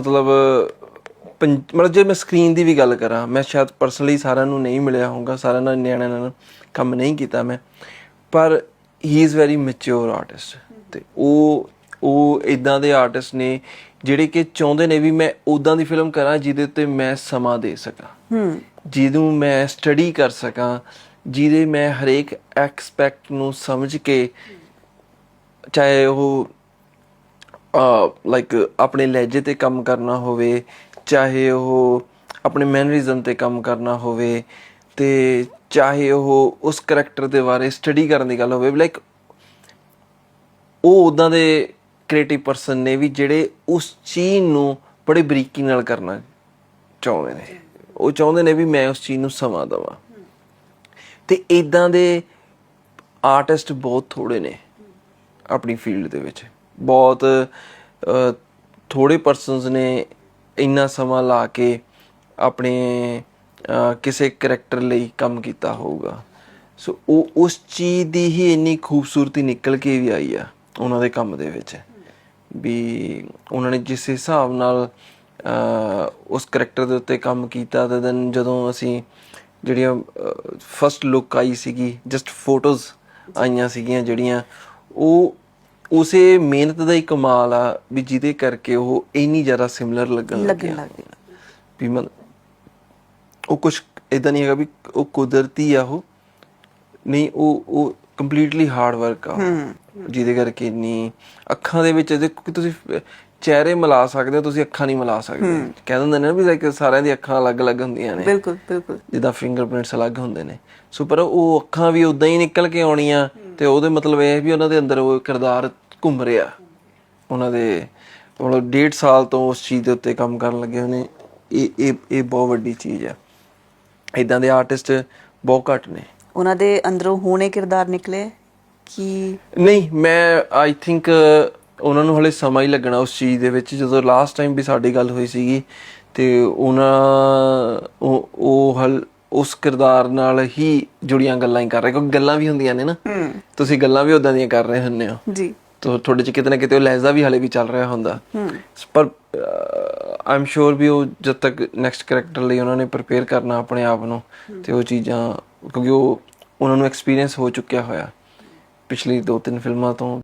ਮਤਲਬ ਪੰ- ਮਤਲਬ ਜੇ ਮੈਂ ਸਕਰੀਨ ਦੀ ਵੀ ਗੱਲ ਕਰਾਂ ਮੈਂ ਸ਼ਾਇਦ ਪਰਸਨਲੀ ਸਾਰਿਆਂ ਨੂੰ ਨਹੀਂ ਮਿਲਿਆ ਹੋਊਗਾ ਸਾਰਿਆਂ ਨਾਲ ਨਿਆਣਿਆਂ ਨਾਲ ਕੰਮ ਨਹੀਂ ਕੀਤਾ ਮੈਂ ਪਰ he is very mature artist ਤੇ ਉਹ ਉਹ ਇਦਾਂ ਦੇ ਆਰਟਿਸਟ ਨੇ ਜਿਹੜੇ ਕਿ ਚਾਹੁੰਦੇ ਨੇ ਵੀ ਮੈਂ ਉਦਾਂ ਦੀ ਫਿਲਮ ਕਰਾਂ ਜਿਹਦੇ ਤੇ ਮੈਂ ਸਮਾਂ ਦੇ ਸਕਾਂ। ਹੂੰ। ਜਿਹਨੂੰ ਮੈਂ ਸਟੱਡੀ ਕਰ ਸਕਾਂ ਜਿਹਦੇ ਮੈਂ ਹਰੇਕ ਐਕਸਪੈਕਟ ਨੂੰ ਸਮਝ ਕੇ ਚਾਹੇ ਉਹ ਲਾਈਕ ਆਪਣੇ ਲਹਿਜੇ ਤੇ ਕੰਮ ਕਰਨਾ ਹੋਵੇ, ਚਾਹੇ ਉਹ ਆਪਣੇ ਮੈਨਰਿਜ਼ਮ ਤੇ ਕੰਮ ਕਰਨਾ ਹੋਵੇ, ਤੇ ਚਾਹੇ ਉਹ ਉਸ ਕੈਰੈਕਟਰ ਦੇ ਬਾਰੇ ਸਟੱਡੀ ਕਰਨ ਦੀ ਗੱਲ ਹੋਵੇ ਲਾਈਕ ਉਹ ਉਦਾਂ ਦੇ ਕ੍ਰੀਏਟਿਵ ਪਰਸਨ ਨੇ ਵੀ ਜਿਹੜੇ ਉਸ ਚੀਜ਼ ਨੂੰ ਬੜੇ ਬਰੀਕੀ ਨਾਲ ਕਰਨਾ ਚਾਹੁੰਦੇ ਨੇ। ਉਹ ਚਾਹੁੰਦੇ ਨੇ ਵੀ ਮੈਂ ਉਸ ਚੀਜ਼ ਨੂੰ ਸਮਾਂ ਦੇਵਾਂ। ਤੇ ਇਦਾਂ ਦੇ ਆਰਟਿਸਟ ਬਹੁਤ ਥੋੜੇ ਨੇ, ਆਪਣੀ ਫੀਲਡ ਦੇ ਵਿੱਚ। ਬਹੁਤ ਅਹ, ਥੋੜੇ ਪਰਸਨਸ ਨੇ ਇੰਨਾ ਸਮਾਂ ਲਾ ਕੇ ਆਪਣੇ ਕਿਸੇ ਕੈਰੈਕਟਰ ਲਈ ਕੰਮ ਕੀਤਾ ਹੋਊਗਾ। ਸੋ ਉਹ ਉਸ ਚੀਜ਼ ਦੀ ਹੀ ਇੰਨੀ ਖੂਬਸੂਰਤੀ ਨਿਕਲ ਕੇ ਵੀ ਆਈ ਆ ਉਹਨਾਂ ਦੇ ਕੰਮ ਦੇ ਵਿੱਚ। ਵੀ ਉਹਨਾਂ ਨੇ ਜਿਸ ਹਿਸਾਬ ਨਾਲ ਉਸ ਕੈਰੈਕਟਰ ਦੇ ਉੱਤੇ ਕੰਮ ਕੀਤਾ ਤੇ ਦੈਨ ਜਦੋਂ ਅਸੀਂ ਜਿਹੜੀਆਂ ਫਸਟ ਲੁੱਕ ਆਈ ਸੀਗੀ ਜਸਟ ਫੋਟੋਜ਼ ਆਈਆਂ ਸੀਗੀਆਂ ਜਿਹੜੀਆਂ ਉਹ ਉਸੇ ਮਿਹਨਤ ਦਾ ਹੀ ਕਮਾਲ ਆ ਵੀ ਜਿਹਦੇ ਕਰਕੇ ਉਹ ਇੰਨੀ ਜ਼ਿਆਦਾ ਸਿਮਿਲਰ ਲੱਗਣ ਲੱਗਣ ਲੱਗ ਵੀ ਮਨ ਉਹ ਕੁਝ ਇਦਾਂ ਨਹੀਂ ਹੈਗਾ ਵੀ ਉਹ ਕੁਦਰਤੀ ਆ ਉਹ। ਨਹੀਂ ਉਹ ਉਹ ਕੰਪਲੀਟਲੀ ਹਾਰਡ ਵਰਕ ਆ। ਜਿਹਦੇ ਕਰਕੇ ਇੰਨੀ ਅੱਖਾਂ ਦੇ ਵਿੱਚ ਦੇਖੋ ਕਿ ਤੁਸੀਂ ਚਿਹਰੇ ਮਿਲਾ ਸਕਦੇ ਹੋ ਤੁਸੀਂ ਅੱਖਾਂ ਨਹੀਂ ਮਿਲਾ ਸਕਦੇ। ਕਹਿ ਦਿੰਦੇ ਨੇ ਵੀ like ਸਾਰਿਆਂ ਦੀ ਅੱਖਾਂ ਅਲੱਗ-ਅਲੱਗ ਹੁੰਦੀਆਂ ਨੇ। ਬਿਲਕੁਲ ਬਿਲਕੁਲ। ਜਿੱਦਾਂ ਫਿੰਗਰਪ੍ਰਿੰਟਸ ਅਲੱਗ ਹੁੰਦੇ ਨੇ। ਸੋ ਪਰ ਉਹ ਅੱਖਾਂ ਵੀ ਉਦਾਂ ਹੀ ਨਿਕਲ ਕੇ ਆਉਣੀਆਂ। ਤੇ ਉਹਦੇ ਮਤਲਬ ਇਹ ਹੈ ਵੀ ਉਹਨਾਂ ਦੇ ਅੰਦਰ ਉਹ ਕਿਰਦਾਰ ਘੁੰਮ ਰਿਹਾ। ਉਹਨਾਂ ਦੇ ਮਤਲਬ ਡੇਢ ਸਾਲ ਤੋਂ ਉਸ ਚੀਜ਼ ਦੇ ਉੱਤੇ ਕੰਮ ਕਰਨ ਲੱਗੇ ਹੋਏ ਨੇ। ਇਹ ਇਹ ਇਹ ਬਹੁਤ ਵੱਡੀ ਚੀਜ਼ ਹੈ। ਇਦਾਂ ਦੇ ਆਰਟਿਸਟ ਬਹੁਤ ਘੱਟ ਨੇ। ਉਹਨਾਂ ਦੇ ਅੰਦਰੋਂ ਹੋਣੇ ਕਿਰਦਾਰ ਨਿਕਲੇ ਕਿ ਨਹੀਂ ਮੈਂ ਆਈ ਥਿੰਕ ਉਹਨਾਂ ਨੂੰ ਹਲੇ ਸਮਾਂ ਹੀ ਲੱਗਣਾ ਉਸ ਚੀਜ਼ ਦੇ ਵਿੱਚ। ਜਦੋਂ ਲਾਸਟ ਟਾਈਮ ਵੀ ਸਾਡੀ ਗੱਲ ਹੋਈ ਸੀਗੀ ਤੇ ਉਹਨਾਂ ਉਹ ਉਹ ਹਲ ਉਸ ਕਿਰਦਾਰ ਨਾਲ ਹੀ ਜੁੜੀਆਂ ਗੱਲਾਂ ਹੀ ਕਰ ਰਹੇ ਕਿਉਂਕਿ ਗੱਲਾਂ ਵੀ ਹੁੰਦੀਆਂ ਨੇ ਨਾ। ਤੁਸੀਂ ਗੱਲਾਂ ਵੀ ਉਦਾਂ ਦੀਆਂ ਕਰ ਰਹੇ ਹੁੰਦੇ ਹੋ। ਜੀ। ਤੋ ਤੁਹਾਡੇ ਚ ਕਿਤੇ ਨਾ ਕਿਤੇ ਉਹ ਲਹਿਜ਼ਾ ਵੀ ਹਲੇ ਵੀ ਚੱਲ ਰਿਹਾ ਹੁੰਦਾ। ਪਰ ਆਈ ਐਮ ਸ਼ੋਰ ਵੀ ਉਹ ਜਦ ਤੱਕ ਨੈਕਸਟ ਕੈਰੈਕਟਰ ਲਈ ਉਹਨਾਂ ਨੇ ਪ੍ਰਿਪੇਅਰ ਕਰਨਾ ਆਪਣੇ ਆਪ ਨੂੰ ਤੇ ਉਹ ਚੀਜ਼ਾਂ ਕਿਉਂਕਿ ਉਹ ਉਹਨਾਂ ਨੂੰ ਐਕਸਪੀਰੀਅੰਸ ਹੋ ਚੁੱਕਿਆ ਹੋਇਆ। ਪਿਛਲੀ ਦੋ ਤਿੰਨ ਫਿਲਮਾਂ ਤੋਂ।